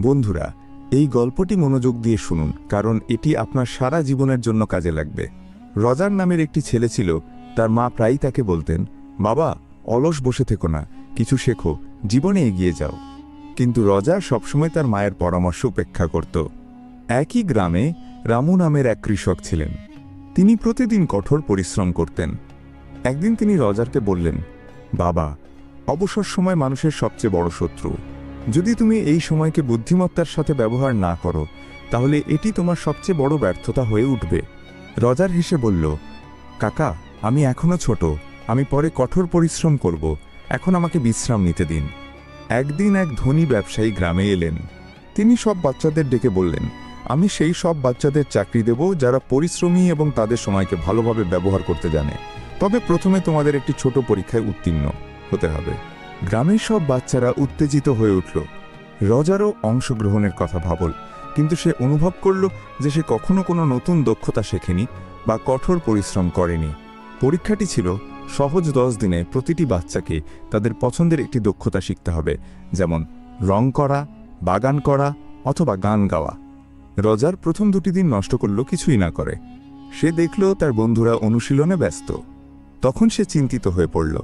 বন্ধুরা, এই গল্পটি মনোযোগ দিয়ে শুনুন, কারণ এটি আপনার সারা জীবনের জন্য কাজে লাগবে। রজার নামের একটি ছেলে ছিল, তার মা প্রায়ই তাকে বলতেন, বাবা, অলস বসে থেকো না, কিছু শেখো, জীবনে এগিয়ে যাও। কিন্তু রজার সবসময় তার মায়ের পরামর্শ উপেক্ষা করত। একই গ্রামে রামু নামের এক কৃষক ছিলেন। তিনি প্রতিদিন কঠোর পরিশ্রম করতেন। একদিন তিনি রজারকে বললেন, বাবা, অবসর সময় মানুষের সবচেয়ে বড় শত্রু। যদি তুমি এই সময়কে বুদ্ধিমত্তার সাথে ব্যবহার না করো, তাহলে এটি তোমার সবচেয়ে বড় ব্যর্থতা হয়ে উঠবে। রজার হেসে বলল, কাকা, আমি এখনও ছোট। আমি পরে কঠোর পরিশ্রম করব। এখন আমাকে বিশ্রাম নিতে দিন। একদিন এক ধনী ব্যবসায়ী গ্রামে এলেন। তিনি সব বাচ্চাদের ডেকে বললেন, আমি সেই সব বাচ্চাদের চাকরি দেব যারা পরিশ্রমী এবং তাদের সময়কে ভালোভাবে ব্যবহার করতে জানে। তবে প্রথমে তোমাদের একটি ছোট পরীক্ষায় উত্তীর্ণ হতে হবে। গ্রামের সব বাচ্চারা উত্তেজিত হয়ে উঠল। রজারও অংশগ্রহণের কথা ভাবল, কিন্তু সে অনুভব করল যে সে কখনো কোনো নতুন দক্ষতা শেখেনি বা কঠোর পরিশ্রম করেনি। পরীক্ষাটি ছিল সহজ দশ দিনে প্রতিটি বাচ্চাকে তাদের পছন্দের একটি দক্ষতা শিখতে হবে, যেমন রং করা, বাগান করা অথবা গান গাওয়া। রজার প্রথম দুটি দিন নষ্ট করল কিছুই না করে। সে দেখল তার বন্ধুরা অনুশীলনে ব্যস্ত। তখন সে চিন্তিত হয়ে পড়ল।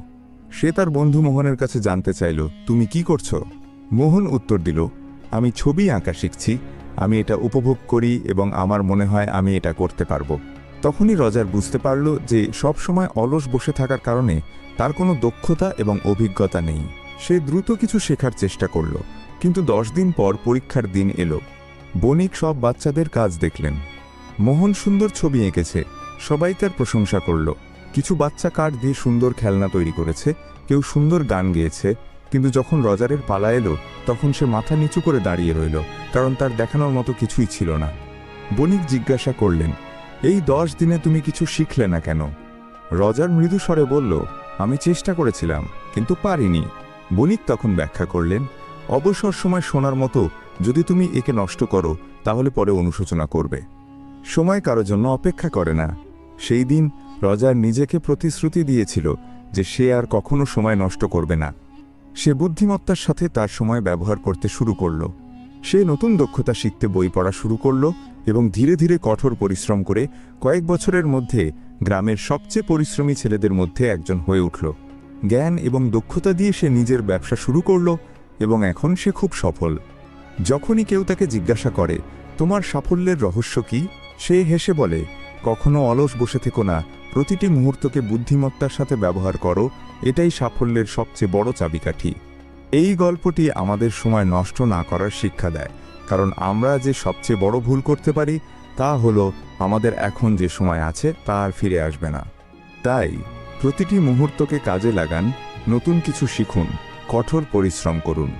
সে তার বন্ধু মোহনের কাছে জানতে চাইল, তুমি কি করছ? মোহন উত্তর দিল, আমি ছবি আঁকা শিখছি, আমি এটা উপভোগ করি এবং আমার মনে হয় আমি এটা করতে পারব। তখনই রজার বুঝতে পারল যে সব সময় অলস বসে থাকার কারণে তার কোনো দক্ষতা এবং অভিজ্ঞতা নেই। সে দ্রুত কিছু শেখার চেষ্টা করল, কিন্তু দশ দিন পর পরীক্ষার দিন এলো। বণিক সব বাচ্চাদের কাজ দেখলেন। মোহন সুন্দর ছবি এঁকেছে, সবাই তার প্রশংসা করল। কিছু বাচ্চা কাঠ দিয়ে সুন্দর খেলনা তৈরি করেছে, কেউ সুন্দর গান গেয়েছে, কিন্তু যখন রজারের পালা এলো, তখন সে মাথা নিচু করে দাঁড়িয়ে রইল, কারণ তার দেখানোর মতো কিছুই ছিল না। বণিক জিজ্ঞাসা করলেন, এই দশ দিনে তুমি কিছু শিখলে না কেন? রজার মৃদু স্বরে বলল, আমি চেষ্টা করেছিলাম, কিন্তু পারিনি। বণিক তখন ব্যাখ্যা করলেন, অবসর সময় শোনার মতো যদি তুমি একে নষ্ট করো, তাহলে পরে অনুশোচনা করবে। সময় কারও জন্য অপেক্ষা করে না। সেই দিন রজার নিজেকে প্রতিশ্রুতি দিয়েছিল যে সে আর কখনো সময় নষ্ট করবে না। সে বুদ্ধিমত্তার সাথে তার সময় ব্যবহার করতে শুরু করল। সে নতুন দক্ষতা শিখতে বই পড়া শুরু করল এবং ধীরে ধীরে কঠোর পরিশ্রম করে কয়েক বছরের মধ্যে গ্রামের সবচেয়ে পরিশ্রমী ছেলেদের মধ্যে একজন হয়ে উঠল। জ্ঞান এবং দক্ষতা দিয়ে সে নিজের ব্যবসা শুরু করল এবং এখন সে খুব সফল। যখনই কেউ তাকে জিজ্ঞাসা করে, তোমার সাফল্যের রহস্য কি? সে হেসে বলে কখনো অলস বসে থেকো না। প্রতিটি মুহূর্তকে বুদ্ধিমত্তার সাথে ব্যবহার করো। এটাই সাফল্যের সবচেয়ে বড় চাবিকাঠি। এই গল্পটি আমাদের সময় নষ্ট না করার শিক্ষা দেয়। কারণ আমরা যে সবচেয়ে বড় ভুল করতে পারি, তা হলো আমাদের এখন যে সময় আছে, তা আর ফিরে আসবে না। তাই প্রতিটি মুহূর্তকে কাজে লাগান, নতুন কিছু শিখুন, কঠোর পরিশ্রম করুন।